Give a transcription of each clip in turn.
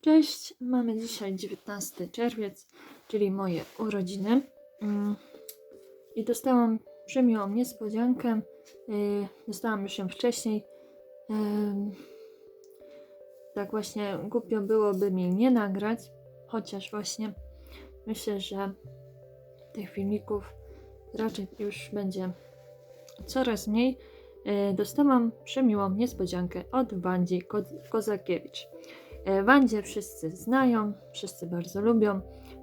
Cześć, mamy dzisiaj 19 czerwiec, czyli moje urodziny. Mm, I dostałam przemiłą niespodziankę. Yy, Dostałam już ją wcześniej. Tak właśnie głupio byłoby mi nie nagrać, chociaż właśnie myślę, że tych filmików raczej już będzie coraz mniej. Yy, Dostałam przemiłą niespodziankę od Wandzi Ko- Kozakiewicz. E, Wandzie wszyscy znają, wszyscy bardzo lubią.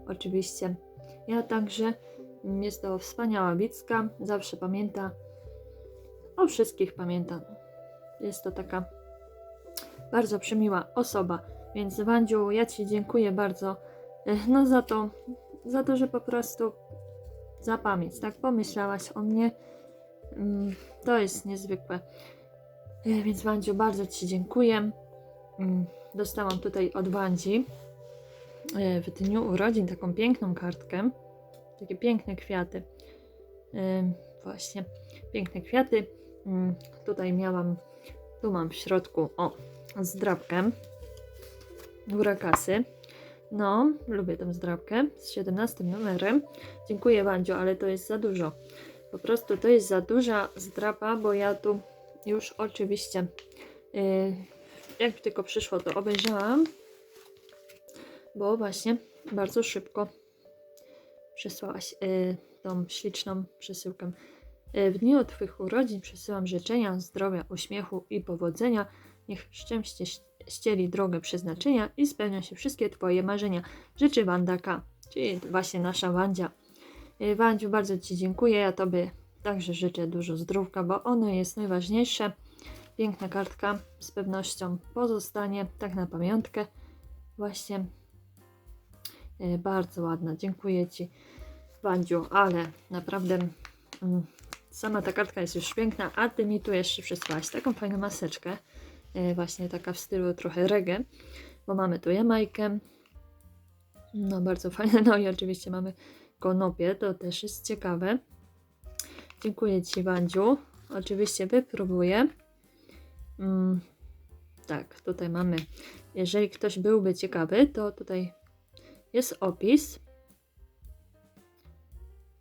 Oczywiście ja także. Mm, Jest to wspaniała Wicka, zawsze pamięta. O wszystkich pamięta. Jest to taka bardzo przymiła osoba. Więc Wandziu, ja Ci dziękuję bardzo e, no za to, za to, że po prostu za pamięć, tak pomyślałaś o mnie. Mm, To jest niezwykłe. E, Więc Wandziu, bardzo Ci dziękuję. Dostałam tutaj od Wandzi e, w dniu urodzin taką piękną kartkę. Takie piękne kwiaty. E, Właśnie, piękne kwiaty. Mm, Tutaj miałam, tu mam w środku, o, zdrabkę. Góra kasy. No, lubię tę zdrabkę z 17 numerem. Dziękuję Wandziu, ale to jest za dużo. Po prostu to jest za duża zdrapa, bo ja tu już oczywiście yy, jak tylko przyszło, to obejrzałam, bo właśnie bardzo szybko przesłałaś y, tą śliczną przesyłkę. Y, w dniu Twych urodzin przesyłam życzenia zdrowia, uśmiechu i powodzenia. Niech szczęście ścieli drogę przeznaczenia i spełnią się wszystkie Twoje marzenia. Życzy Wanda K., czyli właśnie nasza Wandzia. Y, Wandziu, bardzo Ci dziękuję. Ja Tobie także życzę dużo zdrówka, bo ono jest najważniejsze. Piękna kartka, z pewnością pozostanie tak na pamiątkę. Właśnie e, bardzo ładna. Dziękuję Ci, Wandziu, ale naprawdę mm, sama ta kartka jest już piękna, a Ty mi tu jeszcze przysłałaś taką fajną maseczkę, e, właśnie taka w stylu trochę reggae, bo mamy tu Jamajkę, no bardzo fajne, no i oczywiście mamy konopie, to też jest ciekawe. Dziękuję Ci, Wandziu. Oczywiście wypróbuję. Mm, tak, tutaj mamy. Jeżeli ktoś byłby ciekawy, to tutaj jest opis.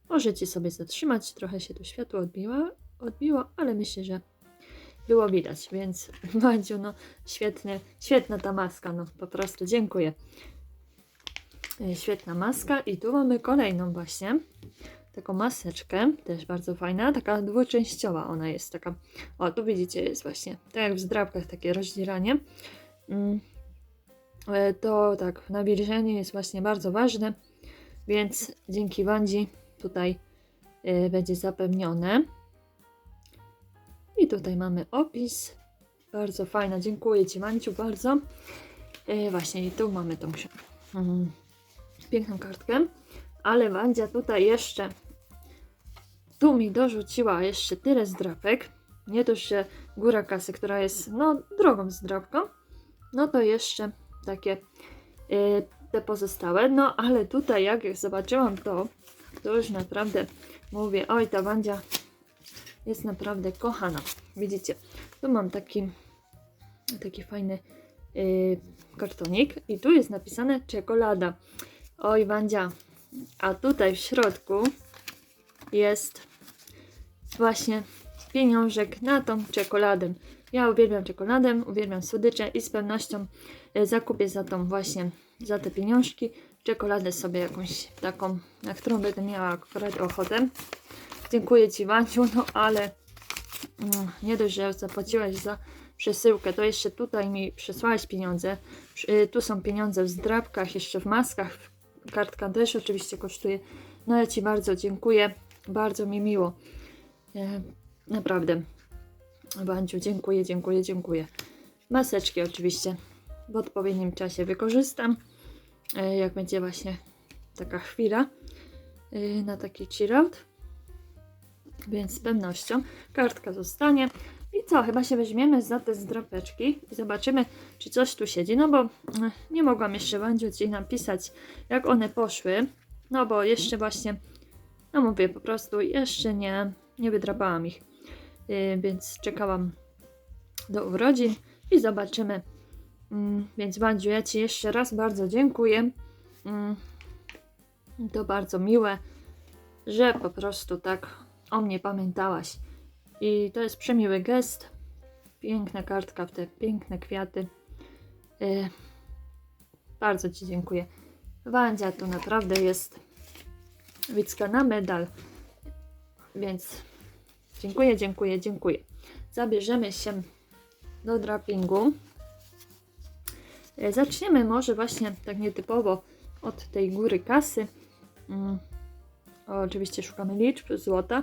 Możecie sobie zatrzymać. Trochę się tu światło odbiła, odbiło, ale myślę, że było widać, więc Madziu, no świetnie, świetna ta maska, no po prostu dziękuję. E, Świetna maska i tu mamy kolejną właśnie taką maseczkę, też bardzo fajna, taka dwuczęściowa ona jest, taka, o tu widzicie jest właśnie, tak jak w zdrabkach takie rozdzieranie, Mm, e, to tak, nawilżenie jest właśnie bardzo ważne, więc dzięki Wandzi tutaj e, będzie zapewnione. I tutaj mamy opis, bardzo fajna, dziękuję Ci Wanciu bardzo. E, Właśnie i tu mamy tą ksi- mm, piękną kartkę, ale Wandzia tutaj jeszcze tu mi dorzuciła jeszcze tyle zdrapek. Nie dość, że góra kasy, która jest no drogą zdrapką, no to jeszcze takie y, te pozostałe. No ale tutaj jak zobaczyłam to, to już naprawdę mówię, oj ta Wandzia jest naprawdę kochana. Widzicie, tu mam taki taki fajny y, kartonik i tu jest napisane czekolada. Oj Wandzia, a tutaj w środku jest właśnie pieniążek na tą czekoladę. Ja uwielbiam czekoladę, uwielbiam słodycze i z pewnością e, zakupię za tą właśnie, za te pieniążki czekoladę sobie jakąś taką, na którą będę miała akurat ochotę. Dziękuję Ci Wanciu, no ale mm, nie dość, że zapłaciłaś za przesyłkę, to jeszcze tutaj mi przesłałeś pieniądze. Y, Tu są pieniądze w zdrabkach, jeszcze w maskach. Kartka też oczywiście kosztuje. No ja Ci bardzo dziękuję. Bardzo mi miło. E, Naprawdę. Wanciu, dziękuję, dziękuję, dziękuję. Maseczki oczywiście w odpowiednim czasie wykorzystam. e, Jak będzie właśnie taka chwila e, na taki chillout. Więc z pewnością kartka zostanie. I co, chyba się weźmiemy za te zdrapeczki i zobaczymy, czy coś tu siedzi. No bo nie mogłam jeszcze Wandziu Ci napisać, jak one poszły. No bo jeszcze właśnie, no mówię, po prostu jeszcze nie, nie wydrapałam ich. Yy, więc czekałam do urodzin i zobaczymy, Mm, Więc Wandziu, ja Ci jeszcze raz bardzo dziękuję. Mm, To bardzo miłe, że po prostu tak o mnie pamiętałaś. I to jest przemiły gest. Piękna kartka w te piękne kwiaty. Y, Bardzo Ci dziękuję. Wandzia to naprawdę jest Wicka na medal. Więc dziękuję, dziękuję, dziękuję. Zabierzemy się do drapingu. E, Zaczniemy może właśnie tak nietypowo od tej góry kasy. Mm, Oczywiście szukamy liczb, złota,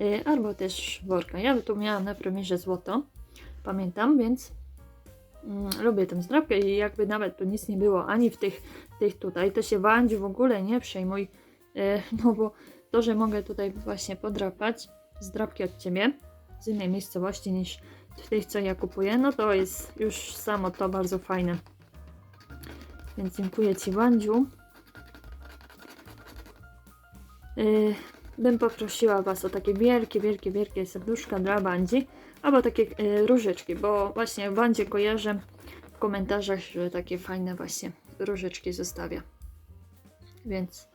e, albo też worka. Ja tu miałam na premierze złoto, pamiętam, więc mm, lubię tę zdrapkę i jakby nawet tu nic nie było ani w tych, tych tutaj, to się Wandziu w ogóle nie przejmuj, no bo to, że mogę tutaj właśnie podrapać zdrapki od Ciebie z innej miejscowości niż w tych, co ja kupuję, no to jest już samo to bardzo fajne. Więc dziękuję Ci, Wandziu. Yy, bym poprosiła Was o takie wielkie, wielkie, wielkie serduszka dla Wandzi, albo takie yy, różyczki, bo właśnie Wandzie kojarzę w komentarzach, że takie fajne właśnie różyczki zostawia. Więc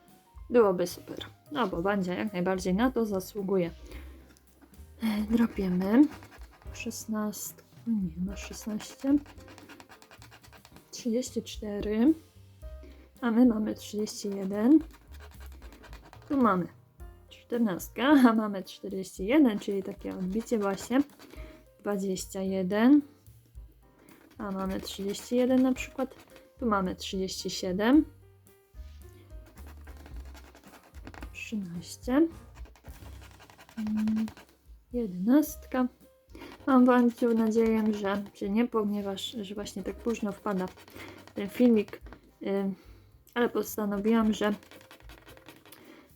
byłoby super. No bo Wandzia jak najbardziej na to zasługuje. Drapiemy. 16. Nie ma 16. 34. A my mamy 31. Tu mamy 14, a mamy 41, czyli takie odbicie właśnie. 21. A mamy 31 na przykład. Tu mamy 37. 13. Mm, 11. Mam Wanciu nadzieję, że się nie ponieważ że właśnie tak późno wpada ten filmik, y, ale postanowiłam, że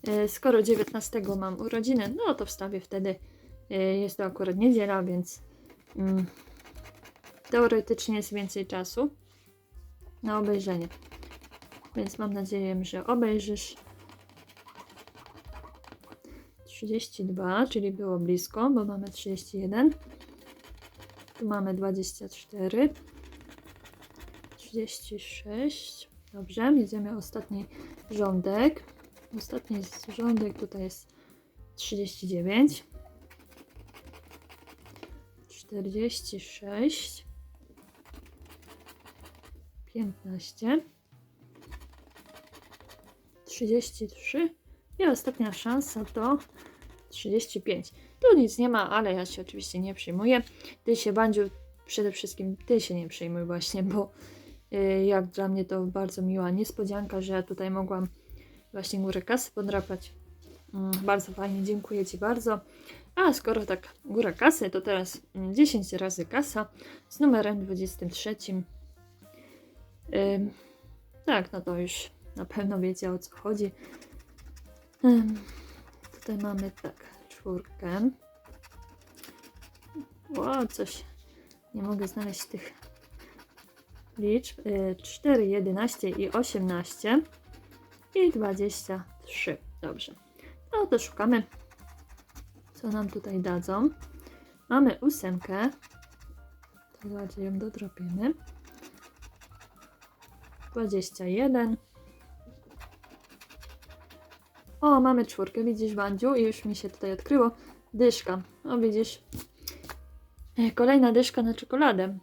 y, skoro 19 mam urodziny, no to wstawię wtedy, y, jest to akurat niedziela, więc mm, teoretycznie jest więcej czasu na obejrzenie. Więc mam nadzieję, że obejrzysz 32, czyli było blisko, bo mamy 31. Tu mamy 24. 36. Dobrze, jedziemy ostatni rządek. Ostatni rządek tutaj jest 39. 46. 15. 33. I ostatnia szansa to 35. Tu nic nie ma, ale ja się oczywiście nie przejmuję. Ty się, Bandziu, przede wszystkim ty się nie przejmuj właśnie, bo y, jak dla mnie to bardzo miła niespodzianka, że ja tutaj mogłam właśnie górę kasy podrapać. Mm, bardzo fajnie, dziękuję Ci bardzo. A skoro tak góra kasy, to teraz mm, 10 razy kasa z numerem 23. Ym, tak, no to już na pewno wiecie o co chodzi. Ym, tutaj mamy tak, czwórkę. O, coś. Nie mogę znaleźć tych liczb. Y, 4, 11 i 18 i 23. Dobrze. No to szukamy, co nam tutaj dadzą. Mamy ósemkę. To ją dodrobiemy. 21. O, mamy czwórkę, widzisz, Wandziu? I już mi się tutaj odkryło. Dyszka. O, widzisz? E, Kolejna dyszka na czekoladę.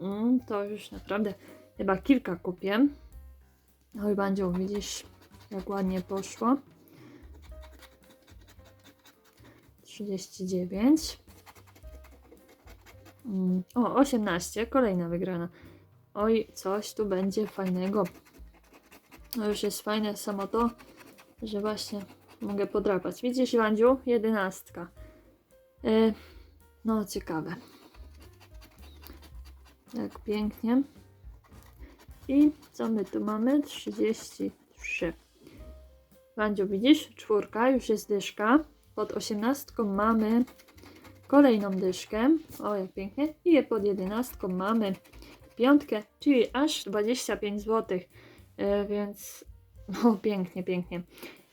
Mm, to już naprawdę chyba kilka kupię. Oj, Bandziu, widzisz, jak ładnie poszło. 39. Mm, O, 18. Kolejna wygrana. Oj, coś tu będzie fajnego. No już jest fajne samo to, że właśnie mogę podrapać. Widzisz, Wandziu? Jedenastka. E, no, ciekawe. Jak pięknie. I co my tu mamy? 33. Wandziu, widzisz? Czwórka, już jest dyszka. Pod osiemnastką mamy kolejną dyszkę. O, jak pięknie. I pod jedenastką mamy piątkę, czyli aż 25 zł. E, więc no, pięknie, pięknie.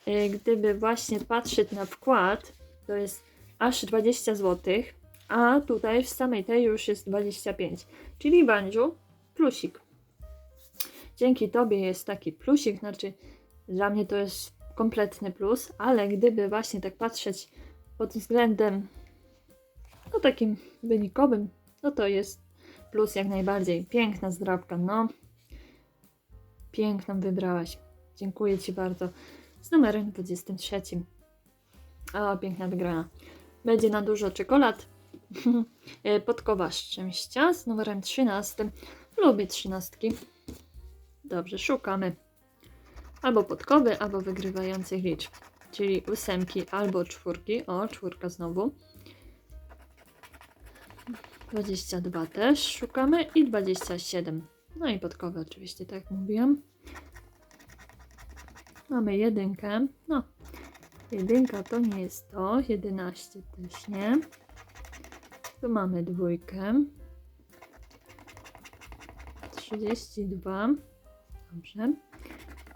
E, gdyby właśnie patrzeć na wkład, to jest aż 20 zł, a tutaj w samej tej już jest 25. Czyli Bandziu, plusik. dzięki Tobie jest taki plusik, znaczy dla mnie to jest kompletny plus, ale gdyby właśnie tak patrzeć pod względem no takim wynikowym, no to jest plus jak najbardziej. Piękna zdrabka, no. Piękną wybrałaś. Dziękuję Ci bardzo. Z numerem 23. O, piękna wygrana. Będzie na dużo czekolad. Podkowa szczęścia z numerem 13. Lubię trzynastki. Dobrze, szukamy albo podkowy, albo wygrywających liczb. Czyli ósemki albo czwórki. O, czwórka znowu. 22 też szukamy i 27. No i podkowy oczywiście, tak jak mówiłam. Mamy jedynkę. No, jedynka to nie jest to. 11 też nie. Tu mamy dwójkę. 32. Dobrze.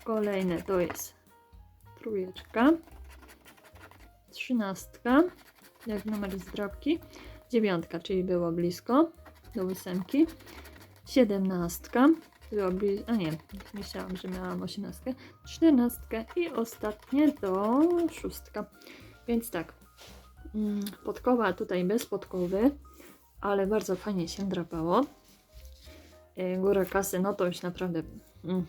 Kolejne to jest trójeczka. Trzynastka. Jak numer z drobki. Dziewiątka, czyli było blisko do ósemki. Siedemnastka. Blisko, a nie, myślałam, że miałam osiemnastkę. Czternastkę i ostatnie to szóstka. Więc tak, mm, podkowa tutaj bez podkowy, ale bardzo fajnie się drapało. E, Góra kasy, no to już naprawdę mm,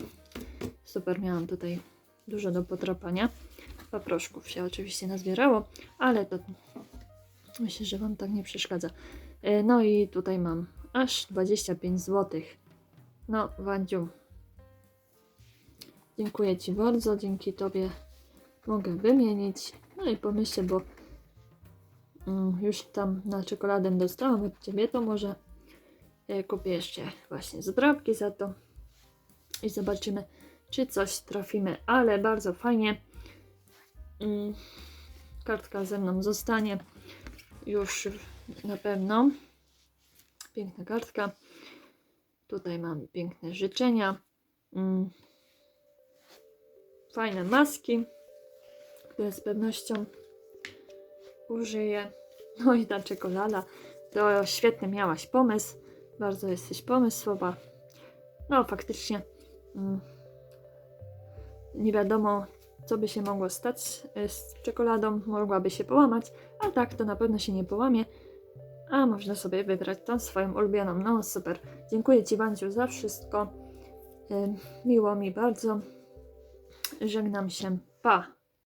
super. Miałam tutaj dużo do podrapania. Paproszków się oczywiście nazbierało, ale to myślę, że Wam tak nie przeszkadza. E, No i tutaj mam aż 25 zł. No, Wandziu, dziękuję Ci bardzo. Dzięki Tobie mogę wymienić. No i pomyślę, bo mm, już tam na czekoladę dostałam od Ciebie, to może e, kupię jeszcze właśnie zdrabki za to i zobaczymy, czy coś trafimy. Ale bardzo fajnie. Mm, kartka ze mną zostanie już na pewno. Piękna kartka. Tutaj mamy piękne życzenia. Mm. Fajne maski, które z pewnością użyję. No i ta czekolada. To świetny miałaś pomysł. Bardzo jesteś pomysłowa. No faktycznie mm, nie wiadomo, co by się mogło stać e, z czekoladą. Mogłaby się połamać, a tak to na pewno się nie połamie. A można sobie wybrać tą swoją ulubioną. No super. Dziękuję Ci, Wanciu, za wszystko. Miło mi bardzo. Żegnam się. Pa!